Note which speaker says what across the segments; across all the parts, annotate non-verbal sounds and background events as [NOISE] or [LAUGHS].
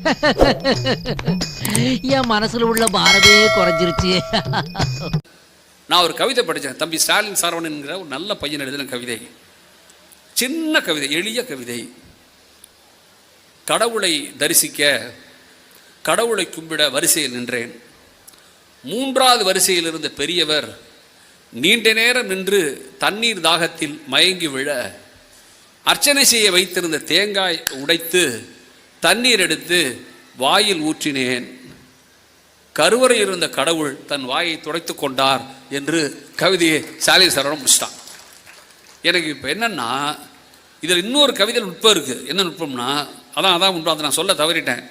Speaker 1: [LAUGHS] என் மனசுல உள்ள பாரதே குறைஞ்சிருச்சு.
Speaker 2: நான் ஒரு கவிதை படித்தேன் தம்பி ஸ்டாலின் சரவணன்கிற ஒரு நல்ல பையன் எழுதின கவிதை. சின்ன கவிதை எளிய கவிதை. கடவுளை தரிசிக்க கடவுளை கும்பிட வரிசையில் நின்றேன். மூன்றாவது வரிசையில் இருந்த பெரியவர் நீண்ட நேரம் நின்று தண்ணீர் தாகத்தில் மயங்கி விழ அர்ச்சனை செய்ய வைத்திருந்த தேங்காய் உடைத்து தண்ணீர் எடுத்து வாயில் ஊற்றினேன். கருவறை இருந்த கடவுள் தன் வாயை துடைத்து கொண்டார் என்று கவிதையை சாலை சரவணம் முடிச்சிட்டான். எனக்கு இப்போ என்னன்னா இதில் இன்னொரு கவிதை நுட்பம் இருக்குது என்ன நுட்பம்னா அதான் அதான் உண்டு அதை நான் சொல்ல தவறிட்டேன்.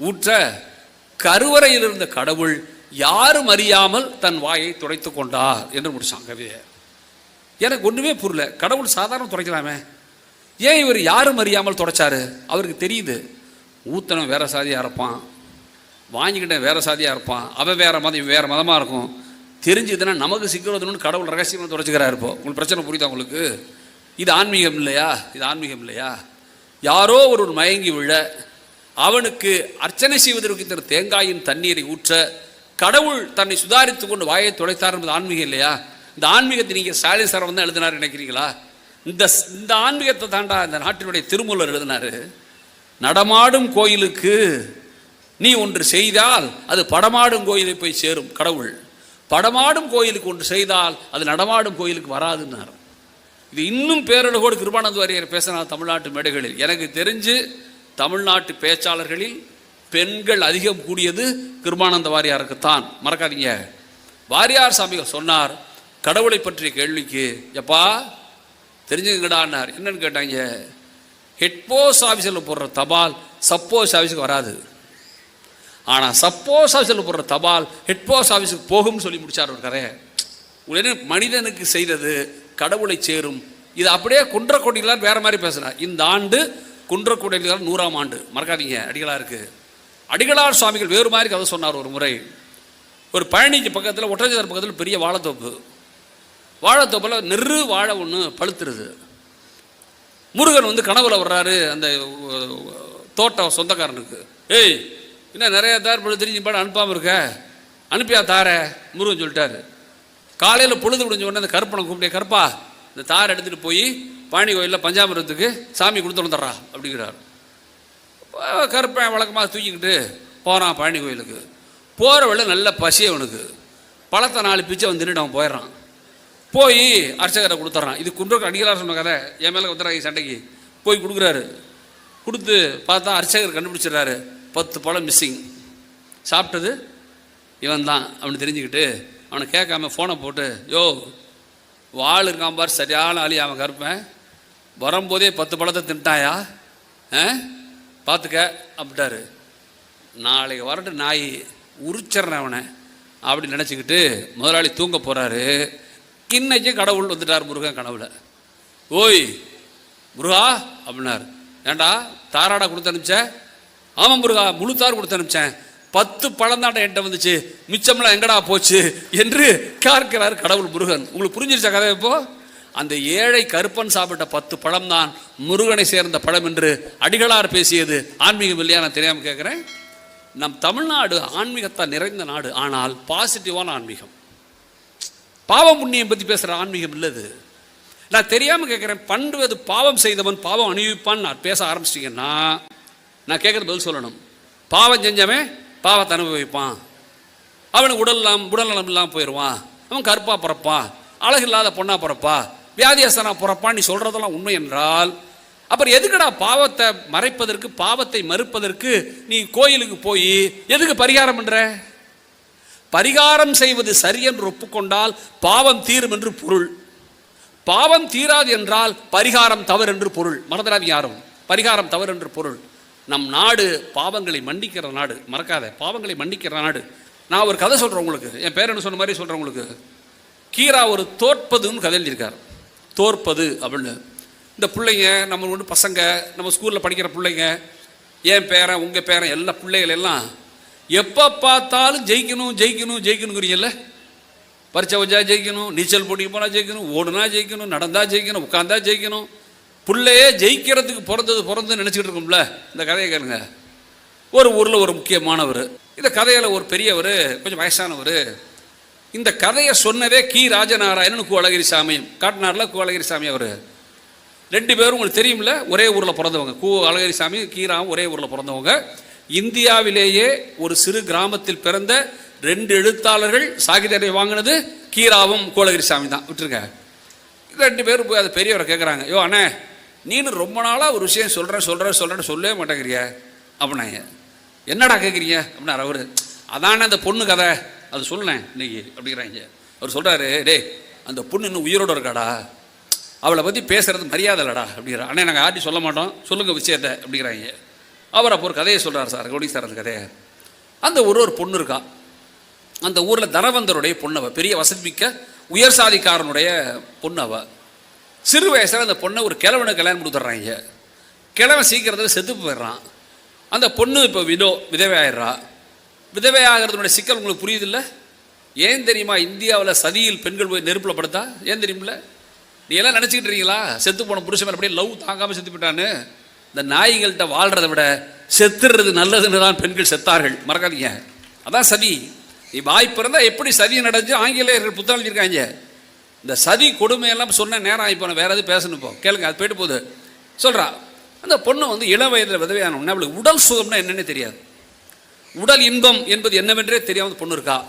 Speaker 2: ஊற்ற கருவறையில் இருந்த கடவுள் யாரும் அறியாமல் தன் வாயை துடைத்து கொண்டார் என்று முடிச்சான் கவிதையை. எனக்கு ஒன்றுமே புரியல. கடவுள் சாதாரண துடைக்கலாமே. ஏன் இவர் யாரும் அறியாமல் துடைச்சாரு? அவருக்கு தெரியுது. ஊத்தனம் வேறு சாதியாக இருப்பான். வாங்கிக்கிட்டேன் வேறு சாதியாக இருப்பான். அவன் வேறு மதம் வேறு மதமாக இருக்கும். தெரிஞ்சதுன்னா நமக்கு சிக்கிறதுன்னு கடவுள் ரகசியமாக துடைச்சிக்கிறாரு இப்போ. உங்களுக்கு பிரச்சனை புரியுதா உங்களுக்கு? இது ஆன்மீகம் இல்லையா? இது ஆன்மீகம் இல்லையா? யாரோ ஒருவர் மயங்கி விழ அவனுக்கு அர்ச்சனை செய்வதற்கு தேங்காயின் தண்ணீரை ஊற்ற கடவுள் தன்னை சுதாரித்துக் கொண்டு வாயை துடைத்தார் என்பது ஆன்மீகம் இல்லையா? இந்த ஆன்மீகத்தை நீங்கள் சாலை சார் தான் எழுதினார் நினைக்கிறீங்களா? இந்த இந்த ஆன்மீகத்தை தாண்டா இந்த நாட்டினுடைய திருமூலர் எழுதினாரு. நடமாடும் கோயிலுக்கு நீ ஒன்று செய்தால் அது படமாடும் கோயிலை போய் சேரும் கடவுள். படமாடும் கோயிலுக்கு ஒன்று செய்தால் அது நடமாடும் கோயிலுக்கு வராதுன்னார். இது இன்னும் பேரழகோடு கிருபானந்த வாரியர் பேசினார் தமிழ்நாட்டு மேடைகளில். எனக்கு தெரிஞ்சு தமிழ்நாட்டு பேச்சாளர்களில் பெண்கள் அதிகம் கூடியது கிருபானந்த வாரியாருக்குத்தான் மறக்காதீங்க. வாரியார் சாமிகள் சொன்னார் கடவுளை பற்றிய கேள்விக்கு எப்பா தெரிஞ்சுங்கடான்னார் என்னன்னு கேட்டாங்க. ஹெட்போஸ் ஆஃபீஸில் போடுற தபால் சப்போஸ் ஆஃபீஸுக்கு வராது. ஆனால் சப்போஸ் ஆஃபீஸில் போடுற தபால் ஹெட்போஸ் ஆஃபீஸுக்கு போகும்னு சொல்லி முடிச்சார் ஒரு கரையை உடனே மனிதனுக்கு செய்தது கடவுளை சேரும். இது அப்படியே குன்றக்கோட்டையிலார் வேற மாதிரி பேசுகிறார் இந்த ஆண்டு குன்றக்கோட்டையிலார் நூறாம் ஆண்டு. மறக்காதீங்க அடிகளாக அடிகளார் சுவாமிகள் வேறு மாதிரி கதை சொன்னார் ஒரு முறை. ஒரு பழனிக்கு பக்கத்தில் ஒட்டஞ்சர் பக்கத்தில் பெரிய வாழைத்தோப்பு. வாழைத்தோப்பில் நெரு வாழை ஒன்று பழுத்துருது. முருகன் வந்து கனவுல வர்றாரு அந்த தோட்டம் சொந்தக்காரனுக்கு. ஏய் என்ன நிறைய தார் பொழுது தெரிஞ்சு பாட அனுப்பாமல் இருக்க? அனுப்பியா தார? முருகன் சொல்லிட்டாரு. காலையில் பொழுது முடிஞ்ச உடனே அந்த கருப்பனை கூப்பிட்டே கருப்பா இந்த தார் எடுத்துகிட்டு போய் பாணி கோயிலில் பஞ்சாமிரத்துக்கு சாமி கொடுத்து வந்துடுறா அப்படிங்கிறார். அஹ், கருப்பன் வழக்கமாக தூக்கிக்கிட்டு போகிறான் பழனி கோயிலுக்கு. போகிற வழியில் நல்ல பசி அவனுக்கு. பழத்தை நாலு பிச்சை வந்து அவன் போயிடுறான். போய் அர்ச்சகரை கொடுத்துட்றான் இது குன்றக்கு அடிகளார் சொன்ன கதை. என் மேலே வந்துடுறாங்க சண்டைக்கு. போய் கொடுக்குறாரு. கொடுத்து பார்த்தா அர்ச்சகர் கண்டுபிடிச்சிடுறாரு. பத்து பழம் மிஸ்ஸிங் சாப்பிட்டது. இவன் தான் அவனு தெரிஞ்சுக்கிட்டு அவனை கேட்காம ஃபோனை போட்டு யோ வாள் இருக்கான் பார் சரியான ஆளி அவன் கருப்பேன். வரும்போதே பத்து பழத்தை தின்ட்டாயா? ஆ? பார்த்துக்க அப்படிட்டாரு நாளைக்கு வரட்டு நாய் உரிச்சிட்றேன் அவனை. அப்படின்னு நினச்சிக்கிட்டு முதலாளி தூங்க போகிறாரு இன்னைக்கு கடவுள் வந்துட்டார் முருகன் கனவுல. ஓய் முருகா அப்படின்னார். ஏண்டா தாராடா கொடுத்து அனுப்பிச்சேன் ஆமாம் முருகா முழு தார் கொடுத்து அனுப்பிச்சேன். பத்து பழந்தாண்ட என்கிட்ட வந்துச்சு. மிச்சம்லாம் எங்கடா போச்சு? என்று கேட்கிறார் கடவுள் முருகன். உங்களுக்கு புரிஞ்சிருச்சா கதை இப்போ? அந்த ஏழை கருப்பன் சாப்பிட்ட பத்து பழம் தான் முருகனை சேர்ந்த பழம் என்று அடிகளார் பேசியது. ஆன்மீகம் இல்லையா? நான் தெரியாமல் கேட்குறேன். நம் தமிழ்நாடு ஆன்மீகத்தால் நிறைந்த நாடு. ஆனால் பாசிட்டிவான ஆன்மீகம். பாவம் புண்ணியம் பற்றி பேசுகிற ஆன்மீகம் இல்லது. நான் தெரியாமல் கேட்குறேன் பண்ணுவது பாவம் செய்தவன் பாவம் அனுபவிப்பான்னு நான் பேச ஆரம்பிச்சிட்டிங்கன்னா நான் கேட்குறது பதில் சொல்லணும். பாவம் செஞ்சவன் பாவத்தை அனுபவிப்பான். அவனுக்கு உடல் இல்லாம உடல் நலம் இல்லாமல் போயிடுவான் அவன் கருப்பாக பிறப்பான் அழகு இல்லாத பொண்ணாக பிறப்பா வியாதியஸ்தனா பிறப்பான் நீ சொல்கிறதெல்லாம் உண்மை என்றால் அப்புறம் எதுக்குடா பாவத்தை மறைப்பதற்கு பாவத்தை மறுப்பதற்கு நீ கோயிலுக்கு போய் எதுக்கு பரிகாரம் பண்ணுற பரிகாரம் செய்வது சரி என்று ஒப்புக்கொண்டால் பாவம் தீரும் என்று பொருள். பாவம் தீராது என்றால் பரிகாரம் தவறு என்று பொருள். மறந்துடாது யாரும். பரிகாரம் தவறு என்று பொருள். நம் நாடு பாவங்களை மன்னிக்கிற நாடு. மறக்காத. பாவங்களை மன்னிக்கிற நாடு. நான் ஒரு கதை சொல்கிறேன் உங்களுக்கு. என் பேரனு சொன்ன மாதிரி சொல்கிறேன் உங்களுக்கு. கீரா ஒரு தோற்பதுன்னு கதை எழுதியிருக்கார். தோற்பது அப்படின்னு. இந்த பிள்ளைங்க நம்ம ஒன்று பசங்க நம்ம ஸ்கூலில் படிக்கிற பிள்ளைங்க என் பேரன் உங்கள் பேரன் எல்லா பிள்ளைகள் எல்லாம் எப்போ பார்த்தாலும் ஜெயிக்கணும் ஜெயிக்கணும் ஜெயிக்கணுங்கிறீங்கல்ல? பரீட்சை வச்சா ஜெயிக்கணும் நீச்சல் போட்டிக்கு போனால் ஜெயிக்கணும் ஓடுனா ஜெயிக்கணும் நடந்தா ஜெயிக்கணும் உட்காந்தா ஜெயிக்கணும். பிள்ளையே ஜெயிக்கிறதுக்கு பிறந்தது பிறந்தது நினச்சிக்கிட்டு இருக்கோம்ல? இந்த கதையை கேளுங்க. ஒரு ஊரில் ஒரு முக்கியமானவர் இந்த கதையில் ஒரு பெரியவர் கொஞ்சம் வயசானவர் இந்த கதையை சொன்னதே கி. ராஜநாராயணன் கு அழகிரி சாமியும் காட்டினார்ல கு அழகிரி சாமி அவர். ரெண்டு பேரும் உங்களுக்கு தெரியும்ல ஒரே ஊரில் பிறந்தவங்க. கு. அழகிரி சாமி கீராவும் ஒரே ஊரில் பிறந்தவங்க. இந்தியாவிலேயே ஒரு சிறு கிராமத்தில் பிறந்த ரெண்டு எழுத்தாளர்கள் சாகித்யத்தை வாங்கினது கீராவும் கோலகிரி சாமி தான். விட்டுருங்க. ரெண்டு பேரும் போய் அதை பெரியவரை கேட்குறாங்க யோ அண்ணே நீனு ரொம்ப நாளாக ஒரு விஷயம் சொல்கிறேன் சொல்கிறேன் சொல்கிறேன்னு சொல்லவே மாட்டேங்கிறிய? அப்படின்னாங்க. என்னடா கேட்குறீங்க அப்படின்னாரு அவரு. அதானே அந்த பொண்ணு கதை. அது சொல்லேன் இன்னைக்கு அப்படிங்கிறாங்க. அவர் சொல்கிறாரு டேய் அந்த பொண்ணு இன்னும் உயிரோடு இருக்காடா. அவளை பற்றி பேசுகிறது மரியாதை இல்லடா அப்படிங்கிற அண்ணே நாங்கள் யார்ட்டையும் சொல்ல மாட்டோம். சொல்லுங்கள் விஷயத்தை அப்படிங்கிறாங்க. அவர் அப்போ ஒரு கதையை சொல்கிறார் சார் கௌடி சார் அந்த கதையை. அந்த ஒரு ஒரு பொண்ணு இருக்கா. அந்த ஊரில் தனவந்தருடைய பொண்ணு பெரிய வசதிமிக்க உயர் சாதிக்காரனுடைய பொண்ணு சிறு வயசில் அந்த பொண்ணை ஒரு கிழவனை கல்யாணம் கொடுத்துட்றாங்க கிழவன் சீக்கிரத்தில் செத்து போயிடுறான். அந்த பொண்ணு இப்போ விதோ விதவை விதவையாகிறதுனுடைய விதவை சிக்கல் உங்களுக்கு புரியுதில்ல? ஏன் தெரியுமா இந்தியாவில் சதியில் பெண்கள் போய் நெருப்பில் படுத்தா? ஏன் தெரியுமில்ல? நீ எல்லாம் நினச்சிக்கிட்டு இருக்கீங்களா? செத்து போன புருஷன் அப்படியே லவ் தாங்காமல் செத்து போயிட்டான்னு. இந்த நாய்கள்கிட்ட வாழ்றதை விட செத்துறது நல்லதுன்னு தான் பெண்கள் செத்தார்கள். மறக்காதீங்க. அதான் சதி. நீ வாய் எப்படி சதி நடந்துச்சு? ஆங்கிலேயர்கள் புத்தகம் எழுதியிருக்காங்க. இந்த சதி கொடுமையெல்லாம் சொன்ன நேரம் ஆகி போன வேற எதுவும் பேசணும் இப்போ? கேளுங்க அது போயிட்டு போகுது. சொல்கிறா அந்த பொண்ணு வந்து இளம் வயதில் விதவையான உடனே அவளுக்கு உடல் சுகம்னா என்னென்னு தெரியாது. உடல் இன்பம் என்பது என்னவென்றே தெரியாமல் பொண்ணு இருக்கா.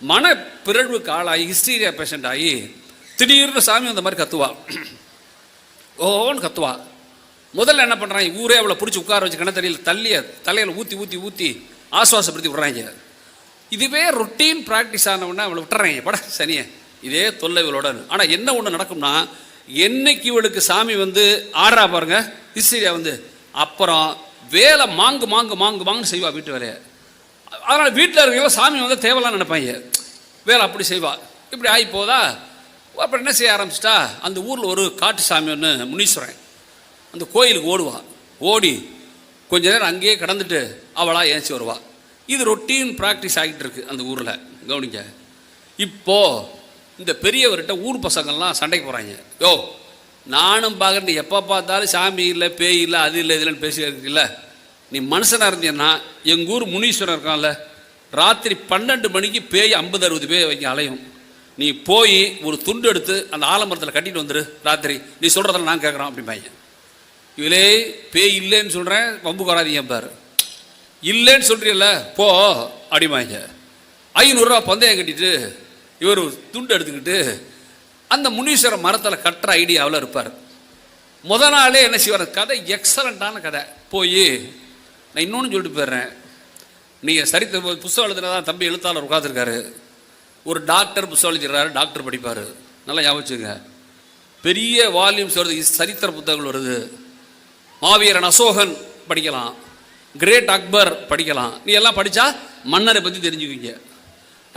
Speaker 2: மன பிறழ்வுக்கு ஆளாகி ஹிஸ்டீரியா பேஷண்ட் ஆகி திடீர்னு சாமி அந்த மாதிரி கத்துவா. [CLEARS THROAT] ஓன்னு கத்துவா. முதல்ல என்ன பண்ணுறாங்க ஊரே அவளை பிடிச்சி உட்கார வச்சு கண்ண தெரியல. தள்ளிய தலையில் ஊற்றி ஊற்றி ஊற்றி ஆசுவாசப்படுத்தி விட்றாங்க இதுவே ரொட்டீன் ப்ராக்டிஸ் ஆனவுடனே அவளை விட்டுறாங்க. பட சனியே? இதே தொல்லை இவளோட. ஆனால் என்ன ஒன்று நடக்கும்னா என்னைக்கு இவளுக்கு சாமி வந்து ஆடுறா பாருங்க ஹிஸ்டீரியா வந்து அப்புறம் வேலை மாங்கு மாங்கு மாங்கு மாங்குன்னு செய்வா வீட்டு வேலையை. அதனால் வீட்டில் இருக்கிறவங்க சாமி வந்து தேவைலாம் நினைப்பாங்க. வேலை அப்படி செய்வா. இப்படி ஆகி போதா? அப்புறம் என்ன செய்ய ஆரம்பிச்சிட்டா? அந்த ஊரில் ஒரு காட்டு சாமி ஒன்று முனீஸ்வரன். அந்த கோயிலுக்கு ஓடுவா. ஓடி கொஞ்ச நேரம் அங்கேயே கடந்துட்டு அவளாக ஏஞ்சி வருவா. இது ரொட்டீன் ப்ராக்டிஸ் ஆகிட்டு இருக்கு அந்த ஊரில். கவனிங்க. இப்போது இந்த பெரியவர்கிட்ட ஊர் பசங்கள்லாம் சண்டைக்கு போகிறாங்க யோ நானும் பார்க்குறது எப்போ பார்த்தாலும் சாமி இல்லை பேய் இல்லை அது இல்லை இதுலன்னு பேசி இருக்குல்ல. நீ மனுஷனாக இருந்தீங்கன்னா எங்கள் ஊர் முனீஸ்வரன் இருக்கான்ல ராத்திரி பன்னெண்டு மணிக்கு பேய் ஐம்பது அறுபது பேய் வைக்க அலையும். நீ போய் ஒரு துண்டு எடுத்து அந்த ஆலமரத்தில் கட்டிட்டு வந்துடு ராத்திரி. நீ சொல்கிறதெல்லாம் நான் கேட்குறோம் அப்படிம்பாங்க. இவளே பேய் இல்லைன்னு சொல்கிறேன் வம்பு கொறாதீங்க பாரு இல்லைன்னு சொல்கிறீல்ல போ அடிமாங்க ஐநூறுரூவா பந்தயம் கட்டிட்டு இவர் துண்டு எடுத்துக்கிட்டு அந்த முனீஸ்வர மரத்தில் கட்டுற ஐடியாவில் இருப்பார். முத நாளே என்ன செய்வார்? கதை எக்ஸலண்ட்டான கதை. போய் நான் இன்னொன்று சொல்லிட்டு போயிடுறேன். நீங்கள் சரித்திர புஸ்தகம் எழுதுனதான் தம்பி எழுத்தாளர் உட்காந்துருக்காரு ஒரு டாக்டர் புஸ்தகம் எழுதிடுறாரு டாக்டர் படிப்பார். நல்லா ஞாபகம் பெரிய வால்யூம்ஸ் வருது. சரித்திர புத்தகங்கள் வருது. மாவீரன் அசோகன் படிக்கலாம். கிரேட் அக்பர் படிக்கலாம். நீ எல்லாம் படித்தா மன்னரை பற்றி தெரிஞ்சுக்குவீங்க.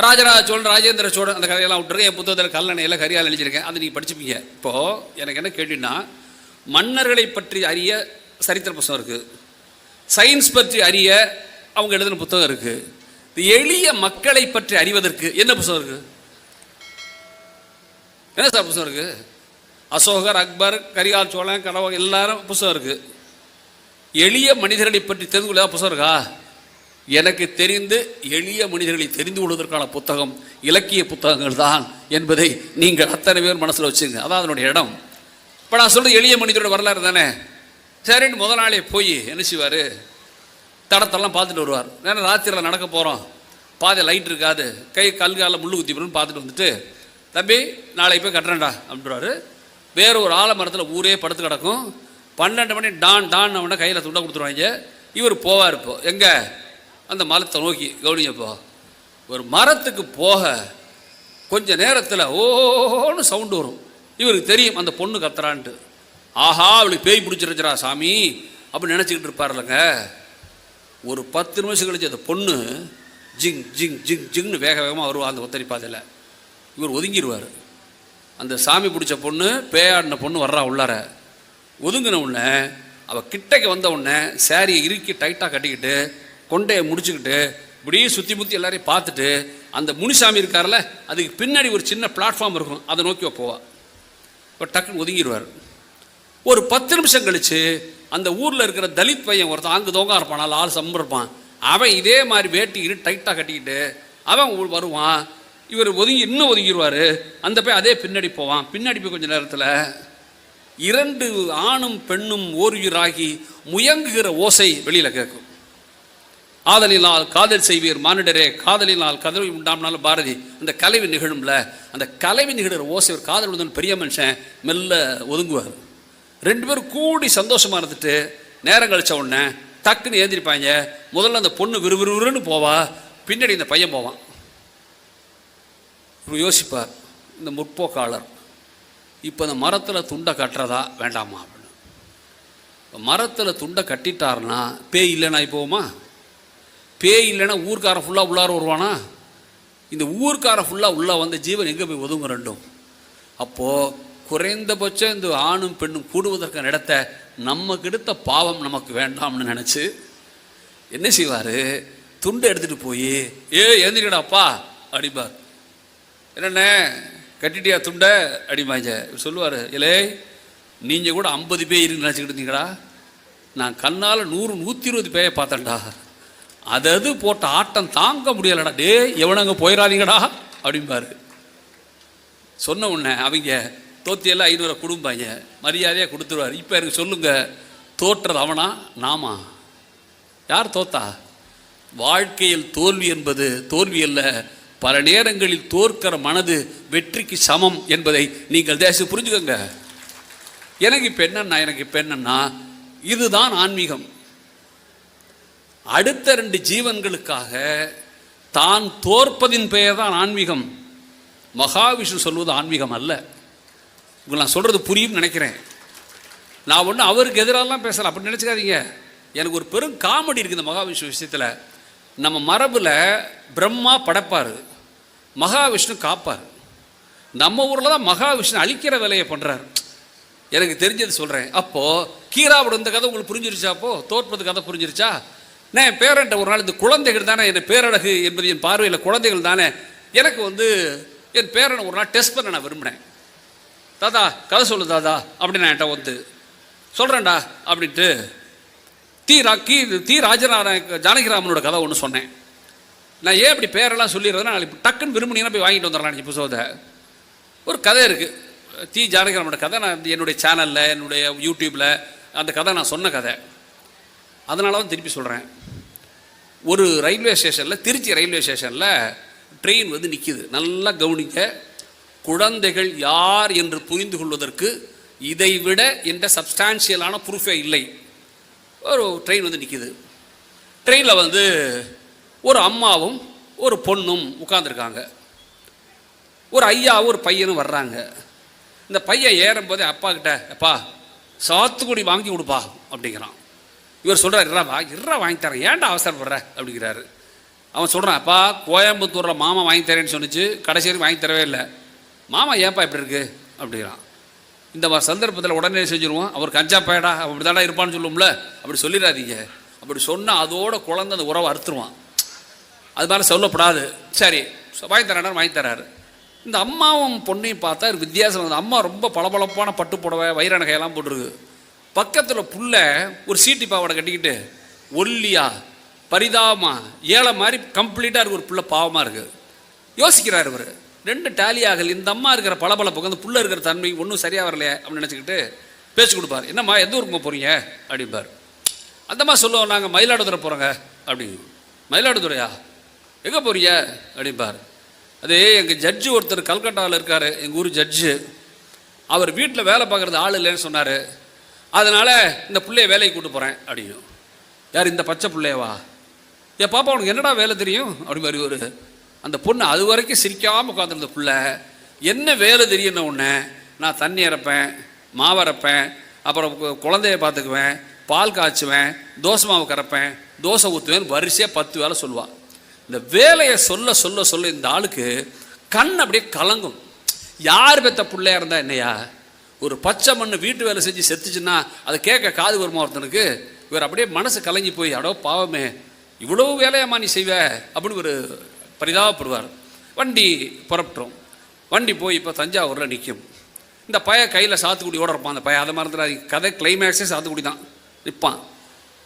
Speaker 2: ராஜராஜ சோழன் ராஜேந்திர சோழன் அந்த கதையெல்லாம் விட்டுருக்கேன் என் புத்தகத்தில் கல்லணையில் கரியால் எழுதியிருக்கேன். அதை நீங்கள் படிச்சுப்பீங்க. இப்போது எனக்கு என்ன கேட்டீங்கன்னா மன்னர்களை பற்றி அறிய சரித்திர புத்தகம் இருக்குது சயின்ஸ் பற்றி அறிய அவங்க எழுதின புத்தகம் இருக்குது எளிய மக்களை பற்றி அறிவதற்கு என்ன புத்தகம் இருக்குது என்ன சார் புத்தகம் இருக்குது அசோகர் அக்பர் கரிகால் சோழன் கடவுள் எல்லாரும் புத்தகம் இருக்குது எளிய மனிதர்களை பற்றி தெரிந்து கொள்ள புத்தகம் இருக்கா? எனக்கு தெரிந்து எளிய மனிதர்களை தெரிந்து கொள்வதற்கான புத்தகம் இலக்கிய புத்தகங்கள் தான் என்பதை நீங்கள் அத்தனை பேர் மனசில் வச்சுங்க அதான் அதனுடைய இடம். இப்போ நான் சொல்கிறது எளிய மனிதரோட வரலாறு தானே? சரின்னு முதல் நாளே போய் என்ன செய்வார்? தடத்தெல்லாம் பார்த்துட்டு வருவார். ஏன்னா ராத்திரியில் நடக்க போகிறோம் பாதை லைட் இருக்காது. கை கல் காலில் முள்ளு குத்தி போடுன்னு பார்த்துட்டு வந்துட்டு தம்பி நாளை போய் கட்டுறேன்டா அப்படின்றாரு. வேற ஒரு ஆலமரத்தில் ஊரே படுத்து கிடக்கும். பன்னெண்டு மணி டான் டான் அவனை கையில் துண்டை கொடுத்துருவாங்க. இவர் போவார் இப்போ. எங்கே? அந்த மரத்தை நோக்கி கவனிங்கப்போ ஒரு மரத்துக்கு போக கொஞ்ச நேரத்தில் ஓன்னு சவுண்டு வரும். இவருக்கு தெரியும் அந்த பொண்ணு கத்துறான்ட்டு. ஆஹா அவளுக்கு பேய் பிடிச்சிருச்சுரா சாமி அப்படின்னு நினச்சிக்கிட்டு இருப்பார்லங்க. ஒரு பத்து நிமிஷம் கழிச்சு அந்த பொண்ணு ஜிங் ஜிங் ஜிங் ஜிங்னு வேக வேகமாக வருவா அந்த ஒத்தரி பாதையில். இவர் ஒதுங்கிடுவார் அந்த சாமி பிடிச்ச பொண்ணு பேயாடின பொண்ணு வர்றா உள்ளார. ஒதுங்கின உடனே அவள் கிட்டக்கு வந்த உடனே சேரீயை இறுக்கி டைட்டாக கட்டிக்கிட்டு கொண்டையை முடிச்சுக்கிட்டு இப்படியே சுற்றி முற்றி எல்லாரையும் பார்த்துட்டு அந்த முனிசாமி இருக்கார்ல அதுக்கு பின்னாடி ஒரு சின்ன பிளாட்ஃபார்ம் இருக்கும். அதை நோக்கி போவா. இப்போ டக்குன்னு ஒதுங்கிடுவார் ஒரு பத்து நிமிஷம் கழித்து அந்த ஊரில் இருக்கிற தலித் பையன் ஒருத்தன் அங்கு தோங்க இருப்பான் நாலு ஆள் சம்பு இருப்பான். அவன் இதே மாதிரி வேட்டிக்கிட்டு டைட்டாக கட்டிக்கிட்டு அவன் வருவான். இவர் ஒதுங்கி இன்னும் ஒதுங்கிடுவார் அந்த பையன் அதே பின்னாடி போவான். பின்னாடி போய் கொஞ்சம் நேரத்தில் இரண்டு ஆணும் பெண்ணும் ஓர்வீராகி முயங்குகிற ஓசை வெளியில் கேட்கும். ஆதலினால் காதல் செய்வீர் மானிடரே காதலினால் கதவி உண்டாம்னாலும் பாரதி அந்த கலைவி நிகழும்ல அந்த கலைவி நிகழ்கிற ஓசை ஒரு காதல் விழுந்தன் பெரிய மனுஷன் மெல்ல ஒதுங்குவார். ரெண்டு பேரும் கூடி சந்தோஷமாக இருந்துட்டு நேரம் கழிச்ச உடனே டக்குன்னு ஏந்திரிப்பாங்க. முதல்ல அந்த பொண்ணு விறுவிறுன்னு போவா பின்னாடி இந்த பையன் போவான். யோசிப்பார் இந்த முற்போக்காளர் இப்போ இந்த மரத்தில் துண்டை கட்டுறதா வேண்டாமா அப்படின்னு. மரத்தில் துண்டை கட்டிட்டாருன்னா பேய் இல்லைன்னா போவோமா பேய் இல்லைன்னா ஊர்க்காரன் ஃபுல்லாக உள்ளார வருவானா? இந்த ஊர்க்காரன் ஃபுல்லாக உள்ளே வந்த ஜீவன் எங்கே போய் ஒதுங்க ரெண்டும்? அப்போது குறைந்தபட்சம் இந்த ஆணும் பெண்ணும் கூடுவதற்கான இடத்த நம்ம கெடுத்த பாவம் நமக்கு வேண்டாம்னு நினச்சி என்ன செய்வார்? துண்டை எடுத்துகிட்டு போய் ஏ எழுந்திரிக்கடாப்பா அப்படிம்பார். என்னண்ணே கட்டிட்டியா துண்டை? அப்படிம்பாங்க சொல்லுவார் இலே நீங்கள் கூட ஐம்பது பேர் இருக்கு நினச்சிக்கிட்டு இருந்தீங்கடா. நான் கண்ணால் நூறு நூற்றி இருபது பேயை பார்த்தேன்டா. அது அது போட்ட ஆட்டம் தாங்க முடியலடா. டேய் எவனங்க போயிடாதீங்கடா அப்படிம்பாரு. சொன்ன உடனே அவங்க தோத்தியெல்லாம் ஐநூறு கொடுப்பாங்க மரியாதையாக கொடுத்துருவார். இப்போ எனக்கு சொல்லுங்கள் தோற்றது அவனா நாமா? யார் தோத்தா? வாழ்க்கையில் தோல்வி என்பது தோல்வி அல்ல பல நேரங்களில் தோற்கிற மனது வெற்றிக்கு சமம் என்பதை நீங்கள் தேசம் புரிஞ்சுக்கோங்க. எனக்கு இப்போ என்னன்னா எனக்கு இப்போ என்னன்னா இதுதான் ஆன்மீகம். அடுத்த ரெண்டு ஜீவன்களுக்காக தான் தோற்பதின் பெயர் தான் ஆன்மீகம். மகாவிஷ்ணு சொல்வது ஆன்மீகம் அல்ல. உங்களுக்கு நான் சொல்கிறது புரியும் நினைக்கிறேன். நான் ஒன்றும் அவருக்கு எதிராலாம் பேசலை அப்படி நினச்சிக்காதீங்க. எனக்கு ஒரு பெரும் காமெடி இருக்குது இந்த மகாவிஷ்ணு விஷயத்தில். நம்ம மரபில் பிரம்மா படைப்பார் மகாவிஷ்ணு காப்பார். நம்ம ஊரில் தான் மகாவிஷ்ணு அழிக்கிற வேலையை பண்ணுறார் எனக்கு தெரிஞ்சது சொல்கிறேன் அப்போது கீராவோட இந்த கதை உங்களுக்கு புரிஞ்சிருச்சா அப்போது தோற்பது கதை புரிஞ்சிருச்சா? நான் என் பேரன்ட்ட ஒரு நாள் இந்த குழந்தைகள் தானே என் பேரழகு என்பது என் பார்வையில் குழந்தைகள் தானே எனக்கு வந்து என் பேரனை ஒரு நாள் டெஸ்ட் பண்ண நான் விரும்பினேன். தாதா கதை சொல்லு தாதா அப்படின்னு நான் என்கிட்ட வந்து சொல்கிறேன்டா அப்படின்ட்டு தி ரா கி தி ராஜநாராயண ஜானகிராமனோட கதை ஒன்று சொன்னேன். நான் ஏன் இப்படி பேரெல்லாம் சொல்லிடுறதுனா நாளைக்கு டக்குன்னு விரும்பினீங்கன்னா போய் வாங்கிட்டு வந்துடலாம் நீங்கள் புத்தகத்தை ஒரு கதை இருக்குது தி ஜானகிராமனோட கதை. நான் என்னுடைய சேனலில் என்னுடைய யூடியூப்பில் அந்த கதை நான் சொன்ன கதை. அதனால தான் திருப்பி சொல்கிறேன் ஒரு ரயில்வே ஸ்டேஷனில் திருச்சி ரயில்வே ஸ்டேஷனில் ட்ரெயின் வந்து நிற்கிது நல்லா கவனிக்க குழந்தைகள் யார் என்று புரிந்து கொள்வதற்கு இதைவிட என்ற சப்ஸ்டான்ஷியலான ப்ரூஃபே இல்லை. ஒரு ட்ரெயின் வந்து நிற்கிது ட்ரெயினில் வந்து ஒரு அம்மாவும் ஒரு பொண்ணும் உட்காந்துருக்காங்க ஒரு ஐயாவும் ஒரு பையனும் வர்றாங்க. இந்த பையன் ஏறும்போதே அப்பா கிட்ட அப்பா சாத்துக்குடி வாங்கி கொடுப்பா அப்படிங்கிறான். இவர் சொல்கிறார் இருறா வா இருறா வாங்கி தரேன். ஏன்டா அவசரப்படுற? அப்படிங்கிறாரு. அவன் சொல்கிறான் அப்பா கோயம்புத்தூரில் மாமா வாங்கி தரேன்னு சொன்னிச்சு. கடைசி வரைக்கும் வாங்கி தரவே இல்லை. மாமா ஏன்ப்பா இப்படி இருக்கு? அப்படிங்கிறான். இந்த சந்தர்ப்பத்தில் உடனே செஞ்சுருவோம். அவர் கஞ்சா பயடா அப்படி தானே இருப்பான்னு சொல்லுவோம்ல. அப்படி சொல்லிடாதீங்க அப்படி சொன்னால் அதோட குழந்தை அந்த உறவை அறுத்துருவான். அது மாதிரி சொல்லப்படாது. சரி வாங்கி தரானார் வாங்கி தராரு. இந்த அம்மாவும் பொண்ணையும் பார்த்தா வித்தியாசம் அந்த அம்மா ரொம்ப பளபளப்பான பட்டு புடவை வைர நகையெல்லாம் போட்டிருக்கு. பக்கத்தில் புள்ள ஒரு சீட்டி பாவாடை கட்டிக்கிட்டு ஒல்லியா பரிதாபமாக ஏழை மாதிரி கம்ப்ளீட்டாக இருக்கு ஒரு புள்ள பாவமாக இருக்குது யோசிக்கிறார் இவர். ரெண்டு டேலி ஆகல. இந்த அம்மா இருக்கிற பளபளப்புக்கு அந்த புள்ள இருக்கிற தன்மை ஒன்றும் சரியாக வரலையே அப்படின்னு நினச்சிக்கிட்டு பேசி கொடுப்பார். என்னம்மா எந்த ஊருக்கு போகிறீங்க அப்படிம்பார். அந்தம்மா சொல்லுவோம் நாங்கள் மயிலாடுதுறை போகிறோங்க அப்படின்னு மயிலாடுதுறையா? எங்கே போகிறீங்க அப்படிம்பார். அதே எங்கள் ஜட்ஜு ஒருத்தர் கல்கட்டாவில் இருக்கார். எங்கள் ஊர் ஜட்ஜு அவர் வீட்டில் வேலை பார்க்குறது ஆள் இல்லைன்னு சொன்னார். அதனால் இந்த பிள்ளைய வேலைக்கு கூட்டு போகிறேன் அப்படின்னு யார் இந்த பச்சை பிள்ளையவா? என் பாப்பா உனக்கு என்னடா வேலை தெரியும்? அப்படி மாதிரி ஒரு அந்த பொண்ணு அது வரைக்கும் சிரிக்காமல் உட்காந்துருந்த பிள்ளை என்ன வேலை தெரியுன உடனே நான் தண்ணி இறப்பேன் மாவு இறப்பேன் அப்புறம் குழந்தைய பார்த்துக்குவேன் பால் காய்ச்சுவேன் தோசை மாவு கறப்பேன் தோசை ஊற்றுவேன் வரிசையாக பத்து வேலை சொல்லுவாள் இந்த வேலையை சொல்ல சொல்ல சொல்ல இந்த ஆளுக்கு கண் அப்படியே கலங்கும். யார் பெத்த பிள்ளையா இருந்தா என்னையா? ஒரு பச்சை மண்ணு வீட்டு வேலை செஞ்சு செத்துச்சுன்னா அதை கேட்க காது வருமா ஒருத்தனுக்கு? இவர் அப்படியே மனசு கலங்கி போய் அடோ பாவமே இவ்வளவு வேலையாம்மா நீ செய்வ அப்படின்னு ஒரு பரிதாபப்படுவார். வண்டி புறப்பட்டுரும். வண்டி போய் இப்போ தஞ்சாவூரில் நிற்கும் இந்த பய கையில் சாத்துக்குடியோட இருப்பான் அந்த பையன் அதை மறந்துடாதீங்க கதை கிளைமேக்ஸே சாத்துக்குடி தான். நிற்பான்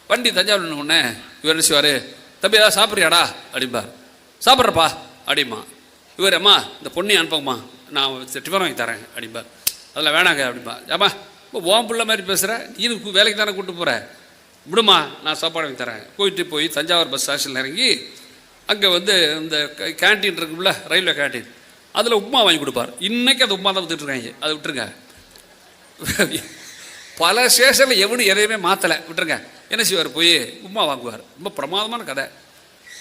Speaker 2: வண்டி தஞ்சாவூர் உடனே இவர் என்ன செய்வார்? தம்பி ஏதாவது சாப்பிட்றியாடா? அப்படிம்பார். சாப்பிட்றப்பா அப்படிமா இவர் அம்மா இந்த பொண்ணை அனுப்பங்கம்மா. நான் டிஃபன் வாங்கி தரேன் அப்படிம்பார். அதில் வேணாங்க அப்படிம்பா. ஏம்மா இப்போ ஓம் பிள்ளை மாதிரி பேசுகிற நீ வேலைக்கு தானே கூப்பிட்டு போகிற விடுமா நான் சாப்பாடு வாங்கி தரேன். போயிட்டு போய் தஞ்சாவூர் பஸ் ஸ்டேஷனில் இறங்கி அங்கே வந்து இந்த கேன்டீன் இருக்குல்ல ரயில்வே கேன்டீன் அதில் உப்புமா வாங்கி கொடுப்பார். இன்றைக்கி அந்த உப்புமா தான் வித்துட்டு அதை விட்டுருங்க. பல ஸ்டேஷனில் எவனும் எதையுமே மாற்றலை விட்டுருங்க. என்ன செய்வார்? போய் உப்புமா வாங்குவார். ரொம்ப பிரமாதமான கதை.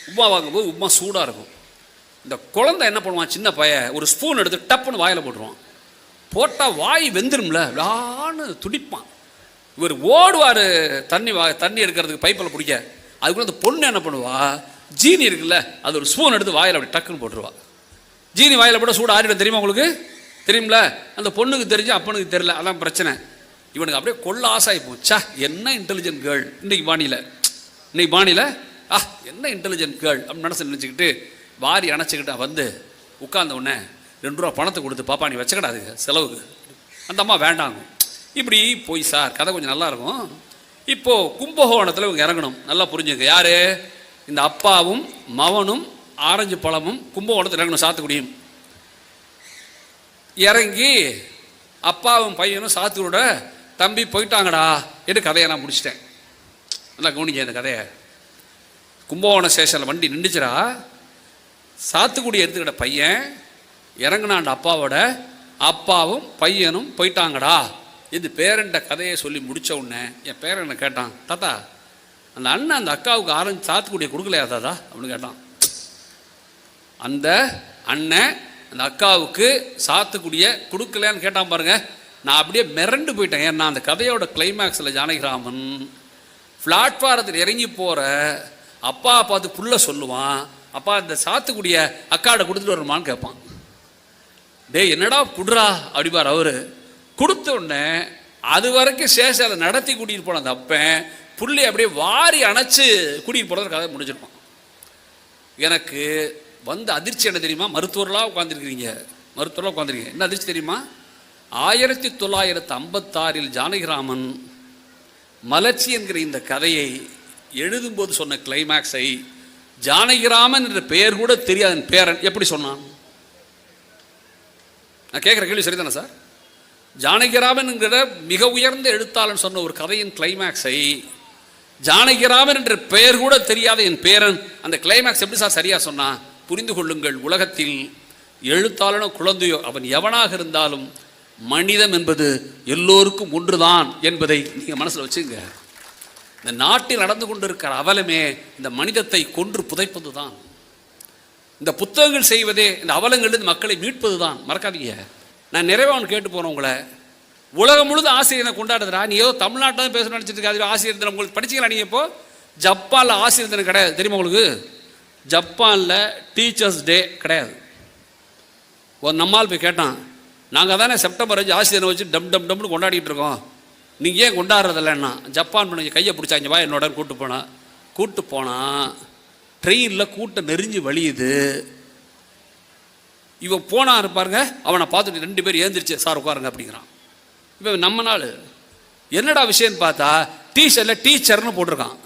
Speaker 2: உப்புமா வாங்கும்போது உப்புமா சூடாக இருக்கும். இந்த குழந்தை என்ன பண்ணுவான்? சின்ன பையன் ஒரு ஸ்பூன் எடுத்து டப்புன்னு வாயில் போட்டுருவான். போட்டால் வாய் வெந்துரும்ல. விளான்னு துடிப்பான். இவர் ஓடுவார். தண்ணி வா தண்ணி எடுக்கிறதுக்கு பைப்பில் பிடிக்க. அதுக்குள்ளே அந்த பொண்ணு என்ன பண்ணுவா? ஜீனி இருக்குல்ல அது ஒரு ஸ்பூன் எடுத்து வாயில் அப்படி டக்குன்னு போட்டுருவா. ஜீனி வாயில் போட்டால் சூடு ஆறிடும் தெரியுமா உங்களுக்கு? தெரியும்ல? அந்த பொண்ணுக்கு தெரிஞ்சு அப்பனுக்கு தெரியல அதான் பிரச்சனை. இவனுக்கு அப்படியே கொள்ள ஆசாய் போச்சா என்ன இன்டெலிஜென்ட் கேர்ள் இன்னைக்கு பாணியில்? இன்னைக்கு பாணியில் ஆ என்ன இன்டெலிஜென்ட் கேர்ள் அப்படின்னு மனசு நினச்சிக்கிட்டு வாரி அணைச்சிக்கிட்டு வந்து உட்கார்ந்த உடனே ரெண்டு ரூபா பணத்தை கொடுத்து பாப்பா நீ வச்சுக்கடாது செலவுக்கு. அந்த அம்மா வேண்டாங்க இப்படி போய் சார் கதை கொஞ்சம் நல்லாயிருக்கும் இப்போது கும்பகோணத்தில் இவங்க இறங்கணும். நல்லா புரிஞ்சுங்க. யார்? இந்த அப்பாவும் மவனும் ஆரஞ்சு பழமும் கும்பகோணத்தில் இறங்கணும் சாத்துக்குடியும். இறங்கி அப்பாவும் பையனும் சாத்துக்குடியோட தம்பி போயிட்டாங்கடா. என்று கதையை நான் முடிச்சிட்டேன். நல்லா கவனிங்க இந்த கதையை. கும்பகோணம் ஸ்டேஷனில் வண்டி நின்றுச்சுடா சாத்துக்குடி எடுத்துக்கிட்ட பையன் இறங்கினாண்ட அப்பாவோட அப்பாவும் பையனும் போயிட்டாங்கடா. இது பேரண்ட கதையை சொல்லி முடிச்ச உடனே என் பேரனை கேட்டான் தாத்தா அந்த அண்ணன் அந்த அக்காவுக்கு ஆரஞ்சு சாத்துக்குடியை கொடுக்கலையா தாதா அப்படின்னு கேட்டான். அந்த அண்ணன் அந்த அக்காவுக்கு சாத்துக்குடியை கொடுக்கலையான்னு கேட்டான் பாருங்க. நான் அப்படியே மிரண்டு போயிட்டேன். ஏன்னா அந்த கதையோட கிளைமேக்ஸில் ஜானகிராமன் பிளாட்ஃபாரத்தில் இறங்கி போகிற அப்பா பார்த்து புள்ள சொல்லுவான். அப்பா இந்த சாத்துக்குடிய அக்காட கொடுத்துட்டு வருமான்னு கேட்பான். டேய் என்னடா குடுறா? அப்படிப்பார் அவர். கொடுத்த உடனே அது வரைக்கும் சேஷால நடத்தி கூட்டிகிட்டு போன அந்த அப்பன் புள்ளி அப்படியே வாரி அணைச்சு கூட்டிகிட்டு போனது கதை முடிஞ்சிருப்பான் எனக்கு வந்த அதிர்ச்சி என்ன தெரியுமா? மருத்துவர்களாக உட்காந்துருக்கிறீங்க மருத்துவராக உட்காந்துருக்கீங்க என்ன அதிர்ச்சி தெரியுமா? ஆயிரத்தி தொள்ளாயிரத்து ஐம்பத்தாறில் ஜானகிராமன் மலர்ச்சி என்கிற இந்த கதையை எழுதும்போது சொன்ன கிளைமேக்ஸை ஜானகிராமன் என்ற பெயர் கூட தெரியாத. என் பேரன் எப்படி சொன்னான்? நான் கேட்குற கேள்வி சரிதானே சார்? ஜானகிராமன் என்கிற மிக உயர்ந்த எழுத்தாளன் சொன்ன ஒரு கதையின் கிளைமேக்ஸை ஜானகிராமன் என்ற பெயர் கூட தெரியாத என் பேரன் அந்த கிளைமேக்ஸ் எப்படி சார் சரியா சொன்னா புரிந்து கொள்ளுங்கள் உலகத்தில் எழுத்தாளனோ குழந்தையோ அவன் எவனாக இருந்தாலும் மனிதம் என்பது எல்லோருக்கும் ஒன்றுதான் என்பதை நீங்க மனசுல வச்சுங்க. இந்த நாட்டில் நடந்து கொண்டிருக்கிற அவலமே இந்த மனிதத்தை கொன்று புதைப்பது தான் இந்த புத்தகங்கள் செய்வதே இந்த அவலங்களிலிருந்து மக்களை மீட்பது தான் மறக்காதீங்க. நான் நிறைவான் கேட்டு போனேன் உங்களை. உலகம் முழுது ஆசிரியரை கொண்டாடுறா நீ ஏதோ தமிழ்நாட்டில் தான் பேச நினச்சிட்டு இருக்காது ஆசிரியர் தினம் உங்களுக்கு படிச்சிக்கலாம் நீங்கள் இப்போ? ஜப்பானில் ஆசிரியர் தினம் கிடையாது. தெரியுமா உங்களுக்கு? ஜப்பானில் டீச்சர்ஸ் டே கிடையாது. ஒரு நம்மால் போய் கேட்டான் நாங்கள் தானே செப்டம்பர் அஞ்சு ஆசிரியரை வச்சு டம் டம் டம்னு கொண்டாடிட்டு இருக்கோம். நீங்கள் ஏன் கொண்டாடுறதில்லன்னா ஜப்பான் பண்ணி கையை பிடிச்சாங்க வா என்னோட கூட்டு போனான் கூட்டு போனால் ட்ரெயினில் கூட்டம் நெறிஞ்சு வழியுது. இவன் போனான் இருப்பாருங்க அவனை பார்த்துட்டு ரெண்டு பேர் ஏந்திரிச்சு சார் உட்காருங்க அப்படிங்கிறான். இப்போ நம்ம நாள். என்னடா விஷயம்னு பார்த்தா டீச்சரில் டீச்சர்னு போட்டிருக்கான்.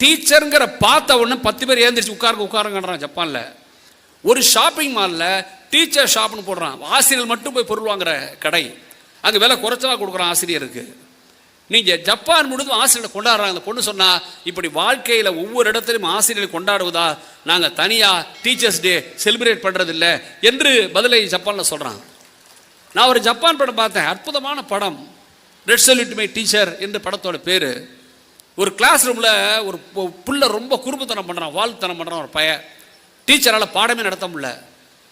Speaker 2: டீச்சருங்கிற பார்த்த உடனே பத்து பேர் ஏந்திரிச்சு உட்காருங்க உட்காருங்கன்றான் ஜப்பானில். ஒரு ஷாப்பிங் மாலில் டீச்சர் ஷாப்னு போடுறான். ஆசிரியர் மட்டும் போய் பொருள் வாங்குற கடை. அங்கே விலை குறைச்சலாக கொடுக்குறான் ஆசிரியருக்கு. நீங்கள் ஜப்பான் முழுதும் ஆசிரியரை கொண்டாடுறாங்க. அந்த பொண்ணு சொன்னால் இப்படி வாழ்க்கையில் ஒவ்வொரு இடத்துலையும் ஆசிரியரை கொண்டாடுவதா நாங்கள் தனியாக டீச்சர்ஸ் டே செலிப்ரேட் பண்ணுறதில்ல என்று பதிலை ஜப்பானில் சொல்கிறான் நான் ஒரு ஜப்பான் படம் பார்த்தேன். அற்புதமான படம். ரெட் சல்யூட் மை டீச்சர் என்ற படத்தோட பேர். ஒரு கிளாஸ் ரூமில் ஒரு பொ- புள்ள ரொம்ப குறும்புத்தனம் பண்ணுறான் வாழ்த்தனம் பண்ணுறான் ஒரு பையன். டீச்சரால் பாடமே நடத்த முடியல.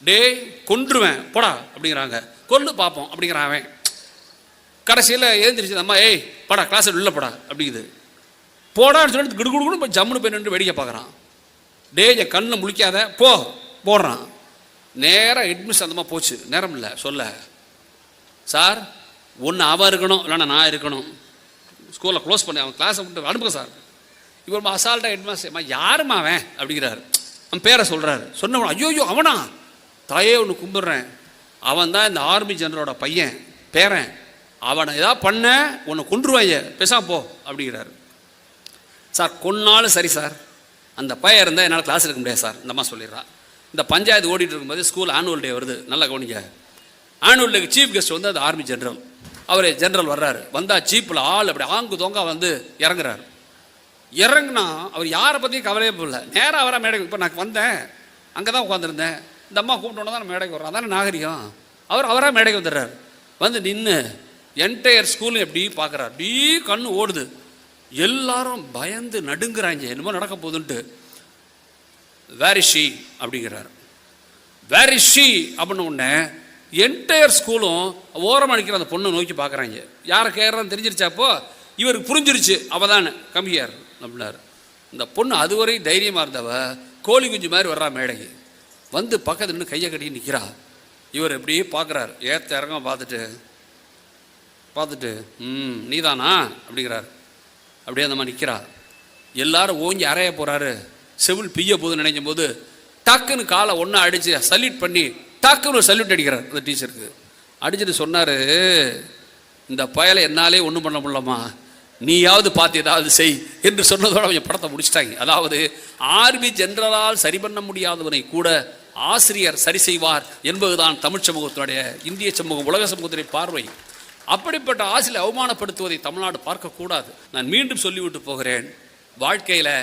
Speaker 2: டேய் கொன்றுவேன் போடா அப்படிங்கிறாங்க. கொல்லு பார்ப்போம் அப்படிங்கிறான் அவன். கடைசியில் எழுந்திரிச்சு அம்மா ஏய் படா கிளாஸ் உள்ள படா அப்படிங்குது. போடான்னு சொல்லிட்டு குடு குடு போய் ஜம்முன்னு போய் நின்று வேடிக்கை பார்க்குறான். டே என் கண்ணை முழிக்காத போ போடுறான். நேராக ஹெட்மிஸ் மாதிரி போச்சு. நேரம் இல்லை சொல்ல. சார் ஒன்று அவன் இருக்கணும் இல்லைன்னா நான் இருக்கணும். ஸ்கூலில் க்ளோஸ் பண்ணி அவன் கிளாஸை விட்டு அனுப்புங்க சார். இவர் அசால்ட்டாக ஹெட்மாஸ்டர்மா யாரும்மா அவன்? அப்படிங்கிறாரு. அவன் பேரை சொல்கிறாரு சொன்னவன் ஐயோ ஐயோ அவனா? தாயே ஒன்று கும்பிட்றேன். அவன் தான் இந்த ஆர்மி ஜெனரலோட பையன் பேரன். அவனை ஏதாவது பண்ண உன்னை கொன்றுவாங்க பேசாம போ அப்படிங்கிறாரு. சார் கொன்னாலும் சரி சார். அந்த பையன் இருந்தால் என்னால் கிளாஸ் எடுக்க முடியாது சார். இந்த மாதிரி சொல்லிடுறான் இந்த பஞ்சாயத்து ஓடிட்டு இருக்கும்போது ஸ்கூல் ஆனுவல் டே வருது. நல்லா கவனிங்க. ஆனுவல் சீஃப் கெஸ்ட் வந்து அந்த ஆர்மி ஜென்ரல் அவர் ஜென்ரல் வர்றாரு. வந்தால் ஜீப்பில் ஆள் அப்படி ஆங்கு தொங்க வந்து இறங்குறாரு. இறங்குனா அவர் யாரை பற்றியும் கவலையே போடல. நேராக வர மேடைக்கு இப்போ நான் வந்தேன். அங்கே தான் உட்காந்துருந்தேன் இந்த அம்மா கூப்பிட்டோன்னு தான் நான் மேடைக்கு வர்றோம் அதான நாகரிகம்? அவர் அவராக மேடைக்கு வந்துடுறாரு. வந்து நின்று என்டையர் ஸ்கூலும் எப்படி பார்க்குறாரு அப்படி கண்ணு ஓடுது. எல்லாரும் பயந்து நடுங்குறாங்க. என்னமோ நடக்க போகுதுன்ட்டு. வேரிஷி ஷீ அப்படிங்கிறார். வேரிஷி ஷீ அப்படின்னு உடனே என்டையர் ஸ்கூலும் ஓரமாக நிற்கிற அந்த பொண்ணை நோக்கி பார்க்குறாங்க. யாரை கேட்குறான்னு தெரிஞ்சிருச்சாப்போ இவருக்கு புரிஞ்சிருச்சு. அவள் தானே கம்மியார் அப்படின்னார். இந்த பொண்ணு அதுவரை தைரியமாக இருந்தவ கோழி குஞ்சு மாதிரி வர்றா மேடைக்கு. வந்து பக்கத்தில் நின்று கையை கட்டி நிற்கிறா இவர் எப்படியே பார்க்குறாரு. ஏத்த இறங்க பார்த்துட்டு பார்த்துட்டு ம் நீதானா? அப்படிங்கிறார். அப்படியே அந்த மாதிரி நிற்கிறா எல்லாரும் ஓங்கி அறைய போகிறாரு செவில் பிய்ய போகுதுன்னு நினைக்கும் போது டக்குன்னு காலை ஒன்றா அடித்து சல்யூட் பண்ணி டாக்குன்னு ஒரு சல்யூட் அடிக்கிறார் அந்த டீச்சருக்கு அடிச்சுட்டு சொன்னார் இந்த பயலை என்னாலே ஒன்றும் பண்ண முடியலம்மா. நீயாவது பார்த்து ஏதாவது செய் என்று சொன்னதோட அவங்க படத்தை முடிச்சிட்டாங்க. அதாவது ஆர்மி ஜெனரலால் சரி பண்ண முடியாதவனை கூட ஆசிரியர் சரி செய்வார் என்பதுதான் தமிழ் சமூகத்தினுடைய இந்திய சமூகம் உலக சமூகத்தினுடைய பார்வை. அப்படிப்பட்ட ஆசிரியர் அவமானப்படுத்துவதை தமிழ்நாடு பார்க்கக்கூடாது. நான் மீண்டும் சொல்லிவிட்டு போகிறேன். வாழ்க்கையில்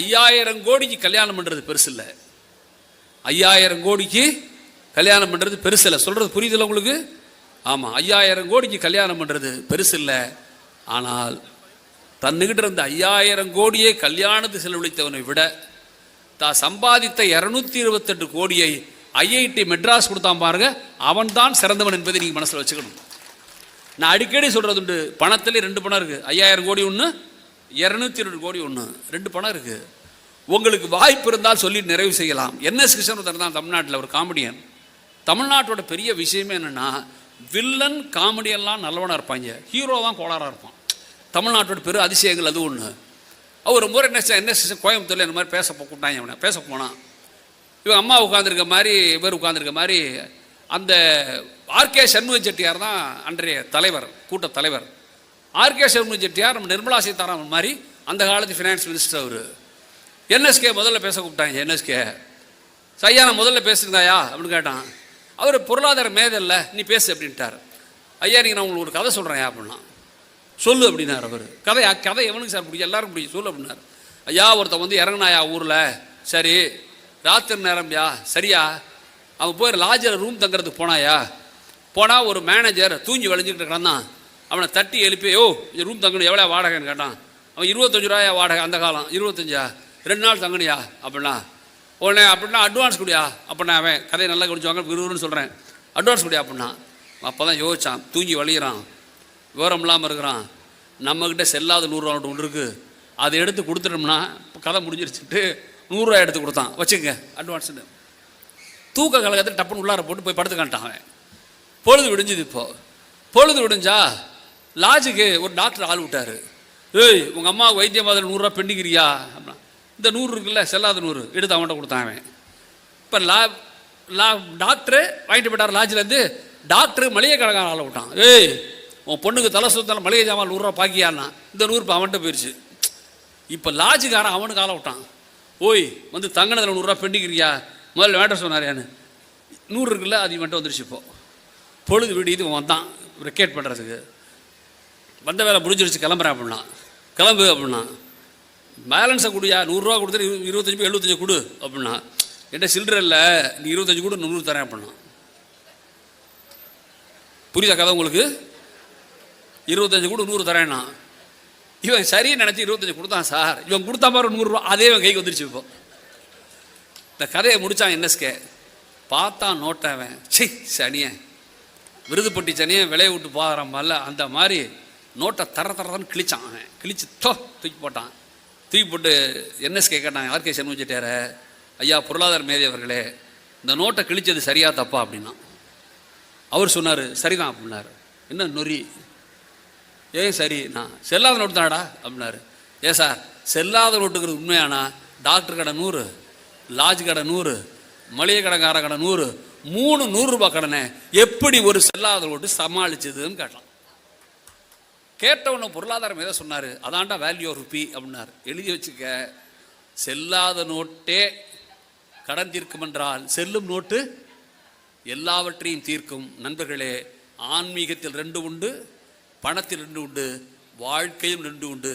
Speaker 2: ஐயாயிரம் கோடிக்கு கல்யாணம் பண்ணுறது பெருசு இல்லை ஐயாயிரம் கோடிக்கு கல்யாணம் பண்ணுறது பெருசு இல்லை. சொல்கிறது புரியுதில்ல உங்களுக்கு? ஆமாம் ஐயாயிரம் கோடிக்கு கல்யாணம் பண்ணுறது பெருசு இல்லை. ஆனால் தன்னுகிட்ட இருந்த ஐயாயிரம் கோடியை கல்யாணத்துக்கு செலவழித்தவனை விட தான் சம்பாதித்த இரநூத்தி இருபத்தெட்டு கோடியை ஐஐடி மெட்ராஸ் கொடுத்தான் பாருங்க. அவன் தான் சிறந்தவன் என்பதை நீங்கள் மனசில் வச்சுக்கணும். நான் அடிக்கடி சொல்கிறது உண்டு பணத்திலே ரெண்டு பணம் இருக்குது ஐயாயிரம் கோடி ஒன்று இரநூத்தி ரெண்டு கோடி ஒன்று ரெண்டு பணம் இருக்குது உங்களுக்கு வாய்ப்பு இருந்தால் சொல்லி நிறைவு செய்யலாம். என்எஸ் கிருஷ்ணன் தான் தமிழ்நாட்டில் ஒரு காமெடியன். தமிழ்நாட்டோட பெரிய விஷயமே என்னென்னா வில்லன் காமெடியெல்லாம் நல்லவனாக இருப்பாங்க. ஹீரோ தான் கோளாராக இருப்பான். தமிழ்நாட்டோட பெரு அதிசயங்கள் அது ஒன்று அவர் ஒரு முறை என்ன கோயம்புத்தூரில் இந்த மாதிரி பேச போ- கூப்பிட்டாங்க அவனை பேச போனான் இவன் அம்மா உட்காந்துருக்க மாதிரி இவர் உட்காந்துருக்க மாதிரி அந்த ஆர்கே சண்முக செட்டியார் தான் அன்றைய தலைவர் கூட்ட தலைவர். ஆர்கே சண்முக செட்டியார் நம்ம நிர்மலா சீதாராமன் மாதிரி அந்த காலத்து ஃபினான்ஸ் மினிஸ்டர் அவர். என்எஸ்கே முதல்ல பேச கூப்பிட்டாங்க என்எஸ்கே. சையா நான் முதல்ல பேசுங்கதாயா அப்படின்னு கேட்டான். அவர் பொருளாதார மேதல்ல நீ பேசு அப்படின்ட்டார். ஐயா நீங்கள் நான் உங்களுக்கு ஒரு கதை சொல்கிறேன் அப்படின்னா. சொல்லு அப்படின்னார் அவர். கதை கதை எவனுக்கு சார் பிடிக்கும்? எல்லாரும் பிடிக்கும். சொல்லு அப்படின்னார். ஐயா ஒருத்தன் வந்து இறங்குனாயா ஊரில்? சரி. ராத்திரி நேரம்யா சரியா? அவன் போய் லாஜில் ரூம் தங்குறதுக்கு போனாயா? போனால் ஒரு மேனேஜர் தூங்கி வளைஞ்சிக்கிட்டு கிடந்தான் அவனை தட்டி எழுப்பி ஓ ரூம் தங்கணும் எவ்வளோ வாடகைன்னு கேட்டான்? அவன் இருபத்தஞ்சு ரூபாயா வாடகை அந்த காலம்? இருபத்தஞ்சா? ரெண்டு நாள் தங்கணியா அப்படின்னா உடனே அப்படின்னா அட்வான்ஸ் குடியா? அப்படின்னா அவன் கதையை நல்லா குடிச்சுவாங்க விறுவிறுன்னு சொல்கிறேன் அட்வான்ஸ் குடியா அப்படின்னா? அப்போ தான் யோசிச்சான் தூங்கி வழியிறான் விவரம் இல்லாமல் இருக்கிறான். நம்மக்கிட்ட செல்லாத நூறுரூவா நோட்டு ஒன்று இருக்குது அதை எடுத்து கொடுத்துட்டோம்னா இப்போ கதை முடிஞ்சிருச்சுட்டு நூறுரூவா எடுத்து கொடுத்தான். வச்சுக்கங்க அட்வான்ஸ்னு தூக்க கழகத்தில் டப்புன்னு உள்ளார போட்டு போய் படுத்துக்கான்ட்டான் அவன். பொழுது விடிஞ்சுது இப்போது பொழுது விடிஞ்சா லாஜுக்கு ஒரு டாக்டர் ஆள் விட்டாரு. ஏய் உங்கள் அம்மா வைத்தியம் மாதிரி நூறுரூவா பெண்டிக்கிறியா அப்படின்னா இந்த நூறு இருக்குல்ல செல்லாத நூறு. எடுத்து அவன்கிட்ட கொடுத்தான் அவன். இப்போ லா லா டாக்டரு வாங்கிட்டு போயிட்டார் லாட்ஜிலேருந்து டாக்டரு மளிகை கடைக்காரன் ஆளை விட்டான். ஏய் உன் பொண்ணுக்கு தலை சுத்தாலும் மளிகை ஜாமான் நூறுரூவா பாக்கியான்னா இந்த நூறு இப்போ அவன்கிட்ட போயிடுச்சு இப்போ லாட்ஜுக்காரன் அவனுக்கு ஆள விட்டான். ஓய் வந்து தங்கினதில் நூறுரூவா பெண்டிக்கிறியா? முதல்ல வேண்டாம் சொன்னாரியான்னு நூறு இருக்குல்ல அது இவன்ட்ட வந்துருச்சு இப்போ. பொழுது விடியுது வந்தான். ரெக்கேட் பண்ணுறதுக்கு வந்த வேலை முடிஞ்சிருச்சு கிளம்புறேன் அப்படின்னா. கிளம்பு அப்படின்னா. பேலன்ஸை கொடுயா நூறுரூவா கொடுத்துட்டு இரு- இருபத்தஞ்சு எழுபத்தஞ்சு கொடு அப்படின்னா என்கிட்ட சில்லற இல்லை நீ இருபத்தஞ்சு கூட நூறு தரேன் அப்படின்னா. புரியுதா கதை உங்களுக்கு? இருபத்தஞ்சு கூட நூறு தரேன்னா. இவன் சரின்னு நினச்சி இருபத்தஞ்சு கொடுத்தான் சார். இவன் கொடுத்தா பாரு நூறுரூவா அதே இவன் கைக்கு வந்துருச்சு இப்போ. இந்த கதையை முடித்தான் என்எஸ்கே. பார்த்தான் நோட்டவன் சி சனியன் விருதுப்பட்டி சனியன் விளைய விட்டு போகிறாமல்ல அந்த மாதிரி நோட்டை தர தரதான்னு கிழிச்சான் அவன். கிழிச்சு தோ தூக்கி போட்டான். தூக்கி போட்டு என்எஸ்கே கேட்டான் ஆர்கே சண்முக ஐயா பொருளாதார மேதை அவர்களே இந்த நோட்டை கிழிச்சது சரியா தப்பா அப்படின்னா. அவர் சொன்னார் சரிதான் அப்படின்னாரு. என்ன நொறி? ஏன் சரி? நான் செல்லாத நோட்டு தானடா அப்படின்னாரு. ஏன் சார் செல்லாத நோட்டுங்கிறது உண்மையானா? டாக்டர் கடை நூறு லாட்ஜ் கடை நூறு மளிகை கடைக்கார கடை நூறு மூணு நூறுரூபா கடனை எப்படி ஒரு செல்லாத நோட்டு சமாளிச்சதுன்னு கேட்டான் கேட்டவன பொருளாதாரம் எதை சொன்னார். அதாண்டா வேல்யூ ருபி அப்படின்னார். எழுதி வச்சுக்க செல்லாத நோட்டே கடன் தீர்க்கும் என்றால் செல்லும் நோட்டு எல்லாவற்றையும் தீர்க்கும். நண்பர்களே ஆன்மீகத்தில் ரெண்டு உண்டு பணத்தில் ரெண்டு உண்டு வாழ்க்கையும் ரெண்டு உண்டு.